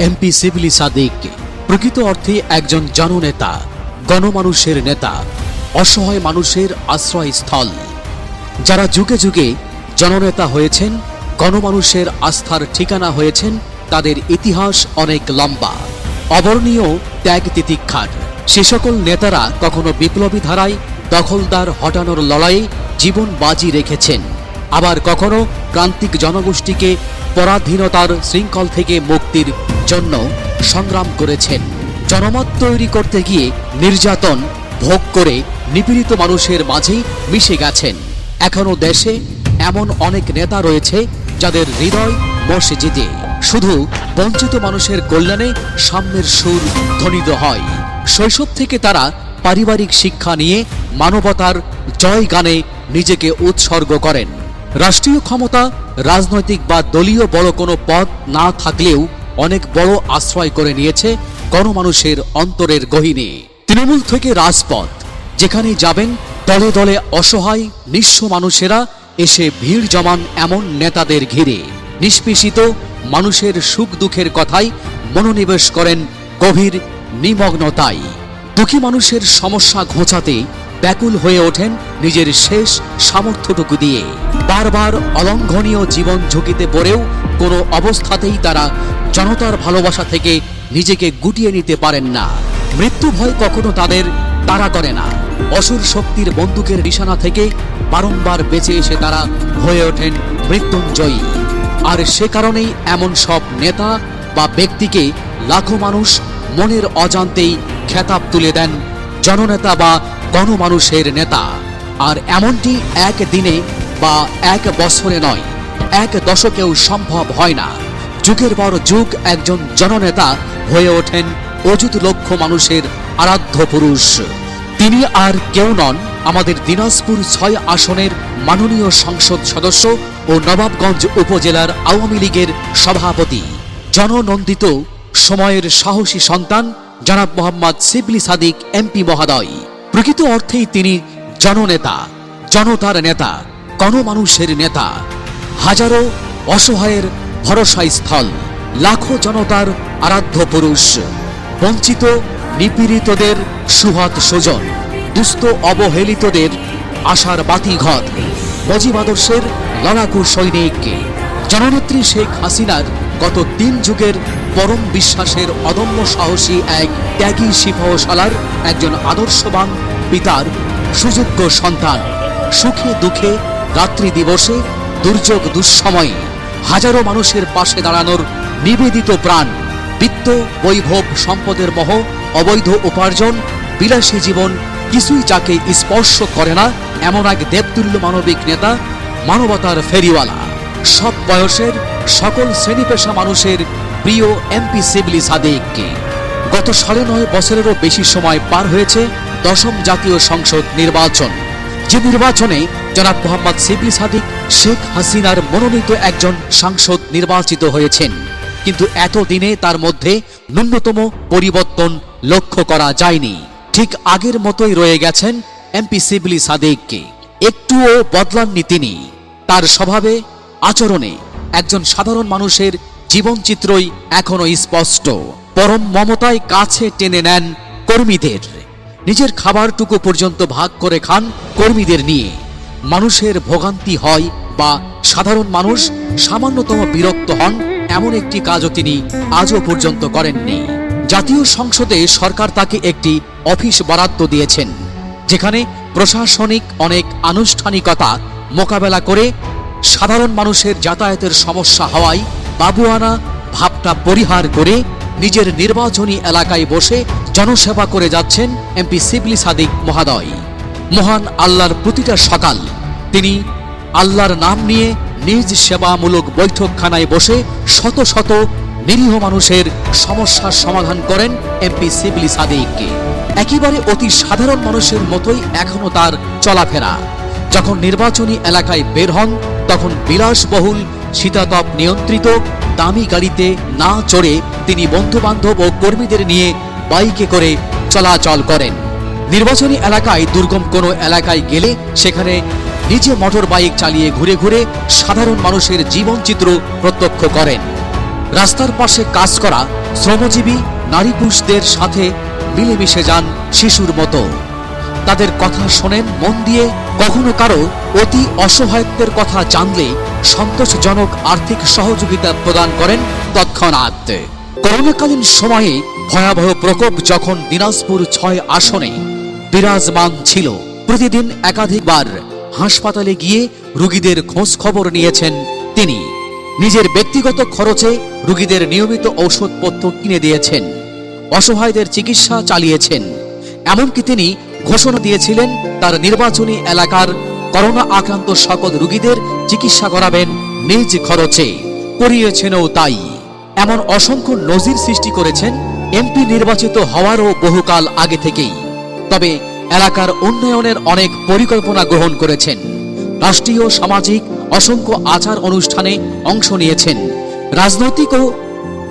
MP Sibley Sadiq. প্রকৃত অর্থে একজন জননেতা গণমানুষের নেতা, অসহায় মানুষের আশ্রয়স্থল। যারা যুগে যুগে জননেতা হয়েছেন, গণমানুষের আস্থার ঠিকানা হয়েছেন, তাদের ইতিহাস অনেক লম্বা। অবর্ণীয় ত্যাগ তিতিক্ষার। সে সকল নেতারা কখনো বিপ্লবী ধারায় দখলদার হটানোর লড়াইয়ে জীবন বাজি রেখেছেন। আবার কখনো প্রান্তিক জনগোষ্ঠীকে পরাধীনতার শৃঙ্খল থেকে মুক্তির জন্য সংগ্রাম করেছেন। জনমত তৈরি করতে গিয়ে নির্যাতন ভোগ করে নিপীড়িত মানুষের মাঝে মিশে গেছেন। এখনও দেশে এমন অনেক নেতা রয়েছে যাদের হৃদয় মসজিদে। শুধু বঞ্চিত মানুষের কল্যাণে সামনের সুর ধ্বনিত হয়। শৈশব থেকে তারা পারিবারিক শিক্ষা নিয়ে মানবতার জয় গানে নিজেকে উৎসর্গ করেন। রাষ্ট্রীয় ক্ষমতা রাজনৈতিক বা দলীয় বড় কোনো পদ না থাকলেও অনেক বড় আশ্রয় করে নিয়েছে গণমানুষের অন্তরের গহিনে। তৃণমূল থেকে রাজপথ যেখানে যাবেন, দলে দলে অসহায়, নিঃস্ব মানুষেরা এসে ভিড় জমান এমন নেতাদের ঘিরে। নিষ্পেষিত, মানুষের সুখ দুঃখের কথাই মনোনিবেশ করেন গভীর নিমগ্নতায়। দুঃখী মানুষের সমস্যা ঘোচাতে ব্যাকুল হয়ে ওঠেন নিজের শেষ সামর্থ্যটুকু দিয়ে। বারবার অলঙ্ঘনীয় জীবন ঝুঁকিতে পড়েও কোনো অবস্থাতেই তারা জনতার ভালোবাসা থেকে নিজেকে গুটিয়ে নিতে পারেন না। মৃত্যু ভয় কখনো তাদের তাড়া করে না। অসুর শক্তির বন্দুকের নিশানা থেকে বারংবার বেঁচে এসে তারা হয়ে ওঠেন মৃত্যুঞ্জয়ী। আর সে কারণেই এমন সব নেতা বা ব্যক্তিকে লাখো মানুষ মনের অজান্তেই খেতাব তুলে দেন জননেতা বা গণমানুষের নেতা। আর এমনটি এক দিনে বা এক বছরে নয়, এক দশকেও সম্ভব হয় না। যুগের পর যুগ একজন জননেতা হয়ে ওঠেন অযুত লক্ষ মানুষের আরাধ্য পুরুষ। তিনি আর কেউ নন, আমাদের দিনাজপুর ছয় আসনের মাননীয় সংসদ সদস্য ও নবাবগঞ্জ উপজেলার আওয়ামী লীগের সভাপতি। জননন্দিত সময়ের সাহসী সন্তান জনাব মোহাম্মদ সিবলি সাদিক এমপি মহোদয়। প্রকৃত অর্থেই তিনি জননেতা, জনতার নেতা, গণমানুষের নেতা। হাজারো অসহায়ের ভরসা স্থল লাখো জনতার আরাধ্য পুরুষ, বঞ্চিত, নিপীড়িতদের সুহাত সুজন, দুস্থ অবহেলিতদের আশার বাতিঘর, মজিব আদর্শের লড়াকু সৈনিক। জননেত্রী শেখ হাসিনার গত তিন যুগের পরম বিশ্বাসের অদম্য সাহসী এক ত্যাগী সিপাহশালার একজন আদর্শবান পিতার সুযোগ্য সন্তান। সুখে দুঃখে রাত্রি দিবসে দুর্যোগ দুঃসময়ে হাজারো মানুষের পাশে দাঁড়ানোর নিবেদিত প্রাণ, বিত্ত, বৈভব সম্পদের মোহ, অবৈধ উপার্জন, বিলাসী জীবন কিছুই যাকে স্পর্শ করে না এমন এক দেবতুল্য মানবিক নেতা, মানবতার ফেরিওয়ালা। সব বয়সের সকল শ্রেণি পেশা মানুষের প্রিয় এমপি সিবলি সাদেককে। গত সাড়ে নয় বছরেরও বেশি সময় পার হয়েছে দশম জাতীয় সংসদ নির্বাচন। যে নির্বাচনে জনাব মোহাম্মদ সিবলি সাদিক, শেখ হাসিনার মনোনীত একজন সাংসদ নির্বাচিত হয়েছেন। কিন্তু এতদিনে তার মধ্যে ন্যূনতম পরিবর্তন লক্ষ্য করা যায়নি। ঠিক আগের মতোই রয়ে গেছেন এমপি সিবলি সাদেককে। একটুও বদলাননি তিনি। তার স্বভাবে, আচরণে একজন সাধারণ মানুষের জীবনচিত্রই এখনও স্পষ্ট। পরম মমতায় কাছে টেনে নেন কর্মীদের। নিজের খাবারটুকু পর্যন্ত ভাগ করে খান কর্মীদের নিয়ে। মানুষের ভোগান্তি হয় বা সাধারণ মানুষ সামান্যতম বিরক্ত হন এমন একটি কাজও তিনি আজও পর্যন্ত করেননি। জাতীয় সংসদে সরকার তাকে একটি অফিস বরাদ্দ দিয়েছেন, যেখানে প্রশাসনিক অনেক আনুষ্ঠানিকতা মোকাবেলা করে সাধারণ মানুষের যাতায়াতের সমস্যা হওয়ায় বাবুয়ানা ভাবটা পরিহার করে নিজের নির্বাচনী এলাকায় বসে জনসেবা করে যাচ্ছেন এমপি সিবলি সাদিক মহাদয়। মহান আল্লাহর প্রতিটা সকাল তিনি আল্লাহর নাম নিয়ে নিজ সেবামূলক বৈঠকখানায় বসে শত শত নিরীহ মানুষের সমস্যার সমাধান করেন এমপি সিবলি সাদিককে একেবারে অতি সাধারণ মানুষের মতোই এখনও তার চলাফেরা। যখন নির্বাচনী এলাকায় বের হন, তখন বিলাসবহুল শীতাতপ নিয়ন্ত্রিত দামি গাড়িতে না চড়ে তিনি বন্ধু বান্ধব ও কর্মীদের নিয়ে বাইকে করে চলাচল করেন। নির্বাচনী এলাকায় দুর্গম কোনো এলাকায় গেলে সেখানে নিজে মোটর বাইক চালিয়ে ঘুরে ঘুরে সাধারণ মানুষের জীবনচিত্র প্রত্যক্ষ করেন। রাস্তার পাশে কাজ করা শ্রমজীবী নারী পুরুষদের সাথে মিলেমিশে যান শিশুর মতো। তাদের কথা শোনেন, মন দিয়ে কখনো কারও অতি অসহায়ত্বের কথা জানলে সন্তোষজনক আর্থিক সহযোগিতা প্রদান করেন তৎক্ষণাৎ। করোনাকালীন সময়ে ভয়াবহ প্রকোপ যখন দিনাজপুর ছয় আসনে বিরাজমান ছিল, প্রতিদিন একাধিকবার হাসপাতালে গিয়ে রুগীদের খোঁজ খবর নিয়েছেন তিনি। নিজের ব্যক্তিগত খরচে রুগীদের নিয়মিত ঔষধপত্র কিনে দিয়েছেন। অসহায়দের চিকিৎসা চালিয়েছেন। এমনকি তিনি ঘোষণা দিয়েছিলেন, তার নির্বাচনী এলাকার করোনা আক্রান্ত সকল রোগীদের চিকিৎসা করাবেন নিজ খরচে। করিয়েছেনও তাই। এমন অসংখ্য নজির সৃষ্টি করেছেন এমপি নির্বাচিত হওয়ারও বহুকাল আগে থেকেই। তবে এলাকার উন্নয়নের অনেক পরিকল্পনা গ্রহণ করেছেন। রাষ্ট্রীয়, সামাজিক, অসংখ্য আচার অনুষ্ঠানে অংশ নিয়েছেন। রাজনৈতিক ও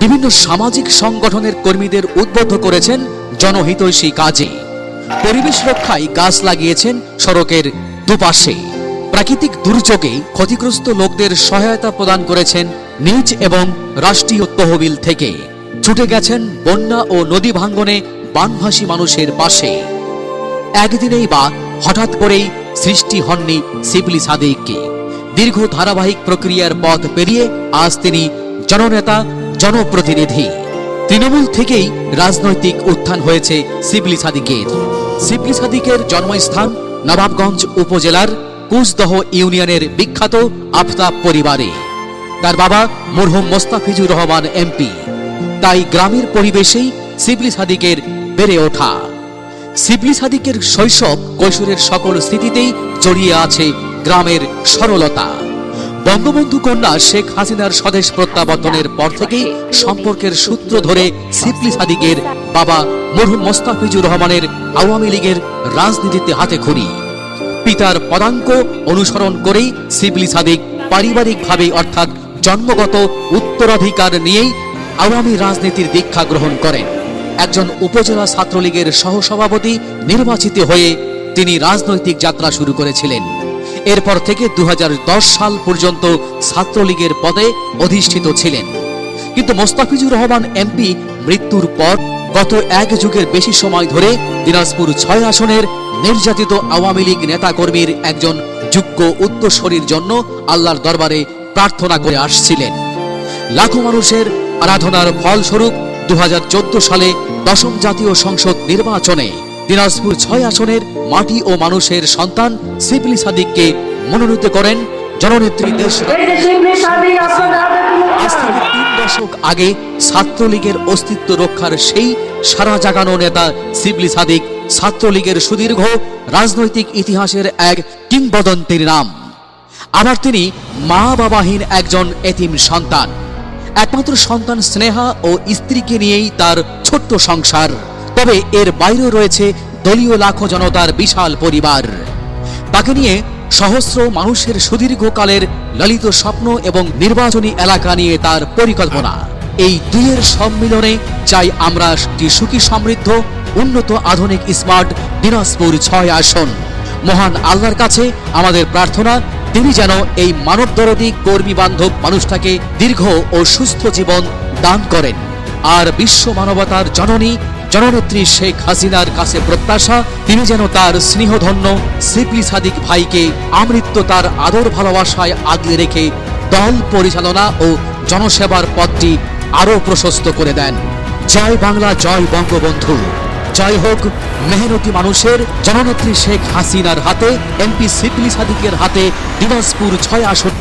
বিভিন্ন সামাজিক সংগঠনের কর্মীদের উদ্বুদ্ধ করেছেন জনহিতৈষী কাজে। পরিবেশ রক্ষায় গাছ লাগিয়েছেন সড়কের দুপাশে। প্রাকৃতিক দুর্যোগে ক্ষতিগ্রস্ত লোকদের সহায়তা প্রদান করেছেন নিজ এবং রাষ্ট্রীয় তহবিল থেকে। ছুটে গেছেন বন্যা ও নদী ভাঙ্গনে বানভাসী মানুষের পাশে। একদিনেই বা হঠাৎ করেই সৃষ্টি হননি শিবলি সাদিককে। দীর্ঘ ধারাবাহিক প্রক্রিয়ার পথ পেরিয়ে আজ তিনি জননেতা, জনপ্রতিনিধি। তৃণমূল থেকেই রাজনৈতিক উত্থান হয়েছে সিবলি সাদিকের। সিবলি সাদিকের জন্মস্থান নবাবগঞ্জ উপজেলার কুচদহ ইউনিয়নের বিখ্যাত আফতাব পরিবারে। তার বাবা মরহুম মোস্তাফিজুর রহমান এমপি। তাই গ্রামের পরিবেশেই শিবলি সাদিকের বেড়ে ওঠা। শিবলি সাদিকের শৈশব কৈশোরের সকল স্মৃতিতেই জড়িয়ে আছে গ্রামের সরলতা। বঙ্গবন্ধু কন্যা শেখ হাসিনার স্বদেশ প্রত্যাবর্তনের পর থেকেই সম্পর্কের সূত্র ধরে শিবলি সাদিকের বাবা মরহুম মোস্তাফিজুর রহমানের আওয়ামী লীগের রাজনীতিতে হাতে খড়ি। পিতার পদাঙ্ক অনুসরণ করেই শিবলি সাদিক পারিবারিকভাবে অর্থাৎ জন্মগত উত্তরাধিকার নিয়েই আওয়ামী রাজনীতির দীক্ষা গ্রহণ করেন। একজন উপজেলা ছাত্রলীগের সহসভাপতি নির্বাচিত হয়ে তিনি রাজনৈতিক যাত্রা শুরু করেছিলেন। এরপর থেকে দু হাজার দশ সাল পর্যন্ত ছাত্রলীগের পদে অধিষ্ঠিত ছিলেন। কিন্তু মোস্তাফিজুর রহমান এমপি মৃত্যুর পর গত এক যুগের বেশি সময় ধরে দিনাজপুর ছয় আসনের নির্যাতিত আওয়ামী লীগ নেতাকর্মীর একজন যোগ্য উত্তরসরীর জন্য আল্লাহর দরবারে প্রার্থনা করে আসছিলেন। লাখো মানুষের আরাধনার ফলস্বরূপ দু হাজার চোদ্দ সালে দশম জাতীয় সংসদ নির্বাচনে দিনাজপুর ছয় আসনের মাটি ও মানুষের সন্তান সিপলি সাদিককে মনোনীত করেন জননেত্রী দেশ আজ থেকে তিন দশক আগে ছাত্রলীগের অস্তিত্ব রক্ষার সেই সারা জাগানো নেতা শিবলি সাদিক ছাত্রলীগের সুদীর্ঘ রাজনৈতিক ইতিহাসের এক কিংবদন্তির নাম। আবার তিনি মা বাবাহীন একজন এতিম সন্তান। একমাত্র সন্তান স্নেহা ও স্ত্রীকে নিয়েই তার ছোট্ট সংসার। তবে এর বাইরেও রয়েছে দলীয় লাখো জনতার বিশাল পরিবার। তাকে নিয়ে সহস্র মানুষের সুদীর্ঘকালের ললিত স্বপ্ন এবং নির্বাচনী এলাকা নিয়ে তার পরিকল্পনা। এই দুইয়ের সম্মিলনে চাই আমরা একটি সুখী সমৃদ্ধ, উন্নত, আধুনিক, স্মার্ট দিনাজপুর ছয় আসন। মহান আল্লাহর কাছে আমাদের প্রার্থনা, তিনি যেন এই মানবদরদী কর্মী বান্ধব মানুষটাকে দীর্ঘ ও সুস্থ জীবন দান করেন। আর বিশ্ব মানবতার জননী জননেত্রী শেখ হাসিনার কাছে প্রত্যাশা, তিনি যেন তার স্নেহধন্য সিপলি সাদিক ভাইকে আমৃত্য তার আদর ভালোবাসায় আগলে রেখে দল পরিচালনা ও জনসেবার পথটি আরও প্রশস্ত করে দেন। জয় বাংলা, জয় বঙ্গবন্ধু। জয় হোক মেহনতি মানুষের, জননেত্রী শেখ হাসিনার হাতে, এমপি সিপলি সাদিকের হাতে দিনাজপুর ছয় আসন